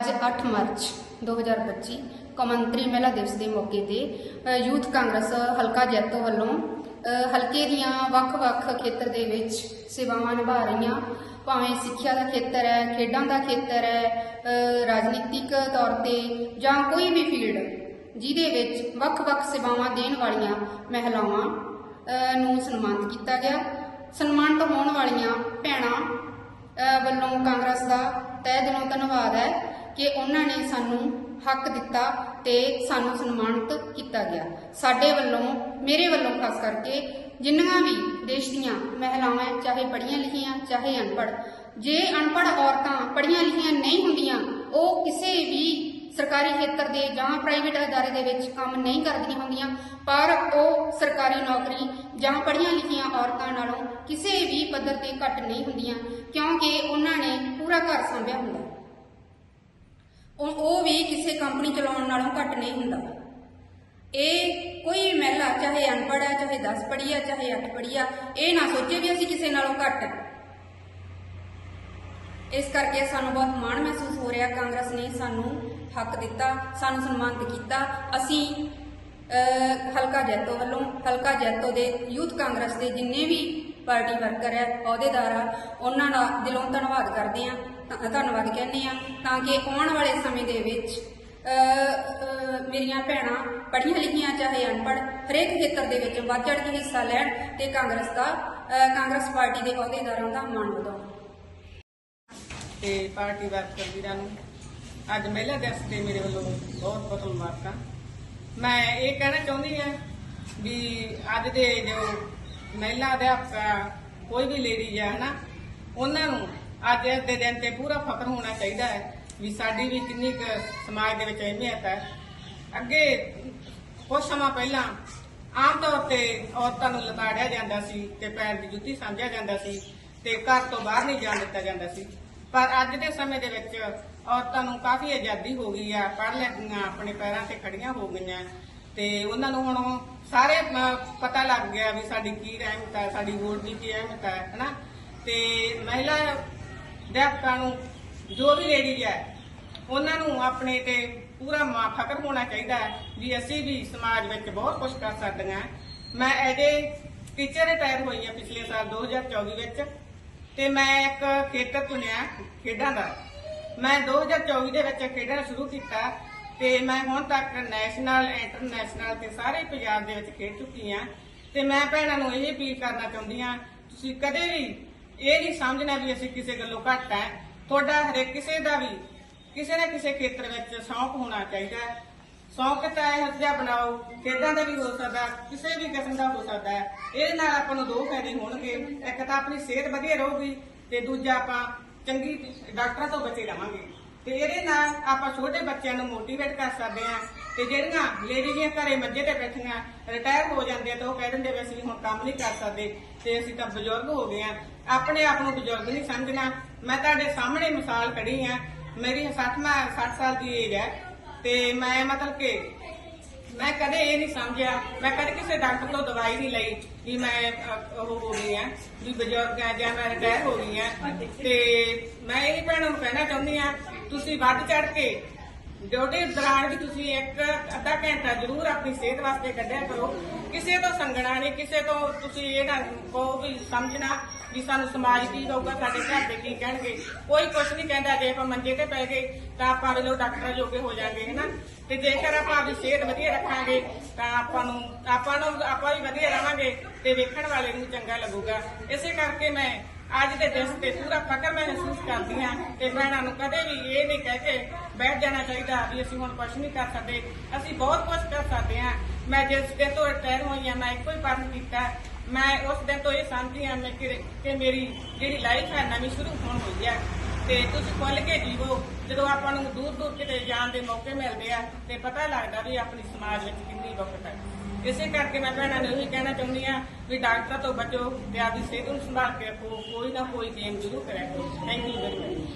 ਅੱਜ 8 ਮਾਰਚ 2025 ਕੌਮਾਂਤਰੀ ਮਹਿਲਾ ਦਿਵਸ ਦੇ ਮੌਕੇ ਤੇ ਯੂਥ ਕਾਂਗਰਸ ਹਲਕਾ ਜੈਤੋ ਵੱਲੋਂ ਹਲਕੇ ਦੀਆਂ ਵੱਖ-ਵੱਖ ਖੇਤਰ ਦੇ ਵਿੱਚ ਸੇਵਾਵਾਂ ਨਿਭਾ ਰਹੀਆਂ। ਭਾਵੇਂ ਸਿੱਖਿਆ ਦਾ ਖੇਤਰ ਹੈ, ਖੇਡਾਂ ਦਾ ਖੇਤਰ ਹੈ ਰਾਜਨੀਤਿਕ ਤੌਰ ਤੇ ਜਾਂ ਕੋਈ ਵੀ ਫੀਲਡ ਜਿਹਦੇ ਵਿੱਚ ਵੱਖ-ਵੱਖ ਸੇਵਾਵਾਂ ਦੇਣ ਵਾਲੀਆਂ ਮਹਿਲਾਵਾਂ ਨੂੰ ਸਨਮਾਨਿਤ ਕੀਤਾ ਗਿਆ। ਸਨਮਾਨਿਤ ਹੋਣ ਵਾਲੀਆਂ ਭੈਣਾਂ ਵੱਲੋਂ ਕਾਂਗਰਸ ਦਾ ਤਹਿ ਦਿਲੋਂ ਧੰਨਵਾਦ ਹੈ। ਕਿ ਉਹਨਾਂ ਨੇ ਸਾਨੂੰ ਹੱਕ ਦਿੱਤਾ ਤੇ ਸਾਨੂੰ ਸਨਮਾਨਿਤ ਕੀਤਾ ਗਿਆ। ਸਾਡੇ ਵੱਲੋਂ, ਮੇਰੇ ਵੱਲੋਂ ਖਾਸ ਕਰਕੇ ਜਿੰਨੀਆਂ ਵੀ ਦੇਸ਼ ਦੀਆਂ ਮਹਿਲਾਵਾਂ, ਚਾਹੇ ਪੜ੍ਹੀਆਂ ਲਿਖੀਆਂ, ਚਾਹੇ ਅਨਪੜ੍ਹ, ਜੇ ਅਨਪੜ੍ਹ ਔਰਤਾਂ ਪੜ੍ਹੀਆਂ ਲਿਖੀਆਂ ਨਹੀਂ ਹੁੰਦੀਆਂ, ਉਹ ਕਿਸੇ ਵੀ ਸਰਕਾਰੀ ਖੇਤਰ ਦੇ ਜਾਂ ਪ੍ਰਾਈਵੇਟ ਅਦਾਰੇ ਦੇ ਵਿੱਚ ਕੰਮ ਨਹੀਂ ਕਰਦੀਆਂ ਹੁੰਦੀਆਂ, ਪਰ ਉਹ ਸਰਕਾਰੀ ਨੌਕਰੀ ਜਾਂ ਪੜ੍ਹੀਆਂ ਲਿਖੀਆਂ ਔਰਤਾਂ ਨਾਲੋਂ ਕਿਸੇ ਵੀ ਪੱਧਰ ਤੇ ਘੱਟ ਨਹੀਂ ਹੁੰਦੀਆਂ, ਕਿਉਂਕਿ ਉਹਨਾਂ ਨੇ ਪੂਰਾ ਘਰ ਸੰਭਿਆ ਹੁੰਦਾ। ਉਹ ਉਹ ਵੀ ਕਿਸੇ ਕੰਪਨੀ ਚਲਾਉਣ ਨਾਲੋਂ ਘੱਟ ਨਹੀਂ ਹੁੰਦਾ। ਇਹ ਕੋਈ ਵੀ ਮਹਿਲਾ, ਚਾਹੇ ਅਨਪੜ੍ਹ ਹੈ, ਚਾਹੇ 10 ਪੜ੍ਹੀ ਹੈ, ਚਾਹੇ 8 ਪੜ੍ਹੀ ਆ ਇਹ ਨਾ ਸੋਚੇ ਵੀ ਅਸੀਂ ਕਿਸੇ ਨਾਲੋਂ ਘੱਟ ਇਸ ਕਰਕੇ ਸਾਨੂੰ ਬਹੁਤ ਮਾਣ ਮਹਿਸੂਸ ਹੋ ਰਿਹਾ, ਕਾਂਗਰਸ ਨੇ ਸਾਨੂੰ ਹੱਕ ਦਿੱਤਾ, ਸਾਨੂੰ ਸਨਮਾਨਿਤ ਕੀਤਾ। ਅਸੀਂ ਹਲਕਾ ਜੈਤੋ ਵੱਲੋਂ, ਹਲਕਾ ਜੈਤੋ ਦੇ ਯੂਥ ਕਾਂਗਰਸ ਦੇ ਜਿੰਨੇ ਵੀ ਪਾਰਟੀ ਵਰਕਰ ਹੈ, ਅਹੁਦੇਦਾਰ ਆ, ਉਹਨਾਂ ਦਾ ਦਿਲੋਂ ਧੰਨਵਾਦ ਕਰਦੇ ਆ ਧੰਨਵਾਦ ਕਹਿੰਦੇ ਆ ਤਾਂ ਕਿ ਆਉਣ ਵਾਲੇ ਸਮੇਂ ਦੇ ਵਿੱਚ ਮੇਰੀਆਂ ਭੈਣਾਂ ਪੜ੍ਹੀਆਂ ਲਿਖੀਆਂ ਚਾਹੇ ਅਨਪੜ੍ਹ ਹਰੇਕ ਖੇਤਰ ਦੇ ਵਿੱਚ ਵੱਧ ਚੜ੍ਹ ਕੇ ਹਿੱਸਾ ਲੈਣ ਤੇ ਕਾਂਗਰਸ ਦਾ ਕਾਂਗਰਸ ਪਾਰਟੀ ਦੇ ਅਹੁਦੇਦਾਰਾਂ ਦਾ ਮਾਣ ਵਧਾਉਣ। ਤੇ ਪਾਰਟੀ ਵਰਕਰ ਵੀਰਾਂ ਨੂੰ ਅੱਜ ਮਹਿਲਾ ਦਿਵਸ ਤੇ ਮੇਰੇ ਵੱਲੋਂ ਬਹੁਤ ਬਹੁਤ ਮੁਬਾਰਕਾਂ। ਮੈਂ ਇਹ ਕਹਿਣਾ ਚਾਹੁੰਦੀ ਹਾਂ ਵੀ ਅੱਜ ਦੇ ਜੋ ਮਹਿਲਾ ਅਧਿਆਪਕ ਆ, ਕੋਈ ਵੀ ਲੇਡੀ ਆ ਹਨਾ ਉਹਨਾਂ ਨੂੰ ਅੱਜ ਦੇ ਦਿਨ ਤੇ ਪੂਰਾ ਫਖਰ ਹੋਣਾ ਚਾਹੀਦਾ ਹੈ ਵੀ ਸਾਡੀ ਵੀ ਕਿੰਨੀ ਕੁ ਸਮਾਜ ਦੇ ਵਿੱਚ ਅਹਿਮੀਅਤ ਹੈ। ਅੱਗੇ ਕੁਝ ਸਮਾਂ ਪਹਿਲਾਂ ਆਮ ਤੌਰ ਤੇ ਔਰਤਾਂ ਨੂੰ ਲਤਾੜਿਆ ਜਾਂਦਾ ਸੀ ਤੇ ਪੈਰ ਦੀ ਜੁੱਤੀ ਸਮਝਿਆ ਜਾਂਦਾ ਸੀ ਤੇ ਘਰ ਤੋਂ ਬਾਹਰ ਨਹੀਂ ਜਾਣ ਦਿੱਤਾ ਜਾਂਦਾ ਸੀ। ਪਰ ਅੱਜ ਦੇ ਸਮੇਂ ਦੇ ਵਿੱਚ ਔਰਤਾਂ ਨੂੰ ਕਾਫੀ ਆਜ਼ਾਦੀ ਹੋ ਗਈ ਆ, ਪੜ੍ਹ ਲੈ ਆਪਣੇ ਪੈਰਾਂ ਤੇ ਖੜੀਆਂ ਹੋ ਗਈਆਂ ਤੇ ਉਹਨਾਂ ਨੂੰ ਹੁਣ ਸਾਰੇ ਪਤਾ ਲੱਗ ਗਿਆ ਵੀ ਸਾਡੀ ਕੀ ਰਹਿਮਤ ਹੈ, ਸਾਡੀ ਵੋਟ ਦੀ ਕੀ ਅਹਿਮੀਅਤ ਹੈ, ਹਨਾ? ਤੇ ਮਹਿਲਾ ਅਧਿਆਪਕਾਂ ਨੂੰ, ਜੋ ਵੀ ਲੇਡੀਜ਼ ਹੈ, ਉਹਨਾਂ ਨੂੰ ਆਪਣੇ ਤੇ ਪੂਰਾ ਮਾ, ਫਖਰ ਹੋਣਾ ਚਾਹੀਦਾ ਹੈ ਵੀ ਅਸੀਂ ਵੀ ਸਮਾਜ ਵਿੱਚ ਬਹੁਤ ਕੁਝ ਕਰ ਸਕਦੀਆਂ ਮੈਂ ਐਜੇ ਟੀਚਰ ਰਿਟਾਇਰ ਹੋਈ ਹਾਂ ਪਿਛਲੇ ਸਾਲ 2024 ਵਿੱਚ ਤੇ ਮੈਂ ਇੱਕ ਖੇਤਰ ਚੁਣਿਆ ਖੇਡਾਂ ਦਾ। ਮੈਂ 2024 ਦੇ ਵਿੱਚ ਖੇਡਣਾ ਸ਼ੁਰੂ ਕੀਤਾ ਤੇ ਮੈਂ ਹੁਣ ਤੱਕ ਨੈਸ਼ਨਲ ਇੰਟਰਨੈਸ਼ਨਲ ਤੇ ਸਾਰੇ ਪੰਜਾਬ ਦੇ ਵਿੱਚ ਖੇਡ ਚੁੱਕੀ ਹਾਂ। ਤੇ ਮੈਂ ਭੈਣਾਂ ਨੂੰ ਇਹ ਅਪੀਲ ਕਰਨਾ ਚਾਹੁੰਦੀ ਹਾਂ, ਤੁਸੀਂ ਕਦੇ ਵੀ ਇਹ ਨਹੀਂ ਸਮਝਣਾ ਵੀ ਅਸੀਂ ਕਿਸੇ ਗੱਲੋਂ ਘੱਟ ਹੈ। ਤੁਹਾਡਾ ਹਰੇਕ ਕਿਸੇ ਦਾ ਵੀ, ਕਿਸੇ ਨਾ ਕਿਸੇ ਖੇਤਰ ਵਿੱਚ ਸ਼ੌਂਕ ਹੋਣਾ ਚਾਹੀਦਾ ਹੈ। ਸ਼ੌਂਕ ਤਾਂ ਇਹੋ ਜਿਹਾ ਬਣਾਓ, ਖੇਡਾਂ ਦਾ ਵੀ ਹੋ ਸਕਦਾ, ਕਿਸੇ ਵੀ ਕਿਸਮ ਦਾ ਹੋ ਸਕਦਾ ਹੈ। ਇਹਦੇ ਨਾਲ ਆਪਾਂ ਨੂੰ ਦੋ ਫਾਇਦੇ ਹੋਣਗੇ। ਇੱਕ ਤਾਂ ਆਪਣੀ ਸਿਹਤ ਵਧੀਆ ਰਹੂਗੀ ਤੇ ਦੂਜਾ ਆਪਾਂ ਚੰਗੀ ਡਾਕਟਰਾਂ ਤੋਂ ਬਚੇ ਰਵਾਂਗੇ ਤੇ ਇਹਦੇ ਨਾਲ ਆਪਾਂ ਛੋਟੇ ਬੱਚਿਆਂ ਨੂੰ ਮੋਟੀਵੇਟ ਕਰ ਸਕਦੇ ਹਾਂ ਤੇ ਜਿਹੜੀਆਂ ਲੇਡੀਆਂ ਘਰੇ ਮੱਝੇ ਤੇ ਬੈਠੀਆਂ ਰਿਟਾਇਰ ਹੋ ਜਾਂਦੇ ਤਾਂ ਉਹ ਕਹਿ ਦਿੰਦੇ ਵੀ ਅਸੀਂ ਹੁਣ ਕੰਮ ਨਹੀਂ ਕਰ ਸਕਦੇ ਤੇ ਅਸੀਂ ਤਾਂ ਬਜ਼ੁਰਗ ਹੋ ਗਏ ਆ ਆਪਣੇ ਆਪ ਨੂੰ ਬਜ਼ੁਰਗ ਨਹੀਂ ਸਮਝਣਾ। ਮੈਂ ਤੁਹਾਡੇ ਸਾਹਮਣੇ ਮਿਸਾਲ ਖੜੀ ਆ ਮੇਰੀ 60 ਮੈਂ 60 ਸਾਲ ਦੀ ਏਜ ਹੈ ਤੇ ਮੈਂ ਮਤਲਬ ਕਿ ਮੈਂ ਕਦੇ ਇਹ ਨਹੀਂ ਸਮਝਿਆ। ਮੈਂ ਕਦੇ ਕਿਸੇ ਡਾਕਟਰ ਤੋਂ ਦਵਾਈ ਨਹੀਂ ਲਈ ਵੀ ਮੈਂ ਉਹ ਹੋ ਗਈ ਆ ਵੀ ਬਜ਼ੁਰਗ ਆ ਜਾਂ ਮੈਂ ਰਿਟਾਇਰ ਹੋ ਗਈ ਆ ਤੇ ਮੈਂ ਇਹ ਭੈਣਾਂ ਨੂੰ ਕਹਿਣਾ ਚਾਹੁੰਦੀ ਆ ਤੁਸੀਂ ਵੱਧ ਚੜ ਕੇ, ਡਿਊਟੀ ਦੌਰਾਨ ਵੀ ਤੁਸੀਂ ਇੱਕ ਅੱਧਾ ਘੰਟਾ ਜ਼ਰੂਰ ਆਪਣੀ ਸਿਹਤ ਵਾਸਤੇ ਕੱਢਿਆ ਕਰੋ। ਕਿਸੇ ਤੋਂ ਸੰਗਣਾ ਨਹੀਂ, ਕਿਸੇ ਤੋਂ ਤੁਸੀਂ ਇਹ ਨਾ ਕਹੋ ਵੀ ਸਮਝਣਾ ਵੀ ਸਾਨੂੰ ਸਮਾਜ ਕੀ ਕਹੂਗਾ, ਸਾਡੇ ਘਰ ਦੇ ਕੀ ਕਹਿਣਗੇ। ਕੋਈ ਕੁਝ ਨਹੀਂ ਕਹਿੰਦਾ, ਜੇ ਆਪਾਂ ਮੰਜੇ ਤੇ ਪੈ ਗਏ, ਤਾਂ ਆਪਾਂ ਵੇਲੋ ਡਾਕਟਰਾਂ ਜੋਗੇ ਹੋ ਜਾਾਂਗੇ, ਹੈਨਾ? ਤੇ ਜੇਕਰ ਆਪਾਂ ਆਪਣੀ ਸਿਹਤ ਵਧੀਆ ਰੱਖਾਂਗੇ, ਤਾਂ ਆਪਾਂ ਨੂੰ ਆਪਾਂ ਨੂੰ, ਆਪਾਂ ਵੀ ਵਧੀਆ ਰਹਾਂਗੇ ਤੇ ਵੇਖਣ ਵਾਲੇ ਨੂੰ ਚੰਗਾ ਲੱਗੂਗਾ। ਇਸੇ ਕਰਕੇ ਮੈਂ ਅੱਜ ਦੇ ਦਿਨ ਤੇ ਪੂਰਾ ਫਕਰ ਮਹਿਸੂਸ ਕਰਦੀ ਹਾਂ ਤੇ ਭੈਣਾਂ ਨੂੰ ਕਦੇ ਵੀ ਇਹ ਨਹੀਂ ਕਹਿ ਕੇ ਬੈਠ ਜਾਣਾ ਚਾਹੀਦਾ ਵੀ ਅਸੀਂ ਹੁਣ ਕੁਝ ਨਹੀਂ ਕਰ ਸਕਦੇ। ਅਸੀਂ ਬਹੁਤ ਕੁਝ ਕਰ ਸਕਦੇ ਹਾਂ। ਮੈਂ ਜਿਸ ਦਿਨ ਤੋਂ ਰਿਟਾਇਰ ਹੋਈ ਹਾਂ, ਮੈਂ ਇੱਕੋ ਹੀ ਪੜ੍ਹ ਕੀਤਾ। ਮੈਂ ਉਸ ਦਿਨ ਤੋਂ ਇਹ ਸਮਝਦੀ ਹਾਂ ਮੈਂ ਕਿ ਕਿ ਮੇਰੀ ਜਿਹੜੀ ਲਾਈਫ ਹੈ ਨਵੀਂ ਸ਼ੁਰੂ ਹੋਣ ਹੋਈ ਹੈ। ਤੇ ਤੁਸੀਂ ਖੁੱਲ ਕੇ ਜੀਵੋ, ਜਦੋਂ ਆਪਾਂ ਨੂੰ ਦੂਰ ਦੂਰ ਕਿਤੇ ਜਾਣ ਦੇ ਮੌਕੇ ਮਿਲਦੇ ਆ ਤੇ ਪਤਾ ਲੱਗਦਾ ਵੀ ਆਪਣੀ ਸਮਾਜ ਵਿੱਚ ਕਿੰਨੀ ਵਕਤ ਹੈ। ਇਸੇ ਕਰਕੇ ਮੈਂ ਭੈਣਾਂ ਨੂੰ ਇਹੀ ਕਹਿਣਾ ਚਾਹੁੰਦੀ ਆ ਵੀ ਡਾਕਟਰਾਂ ਤੋਂ ਬਚੋ ਤੇ ਆਪਦੀ ਸਿਹਤ ਨੂੰ ਸੰਭਾਲ ਕੇ ਰੱਖੋ, ਕੋਈ ਨਾ ਕੋਈ ਗੇਮ ਜ਼ਰੂਰ ਕਰਿਆ ਕਰੋ। Thank you very much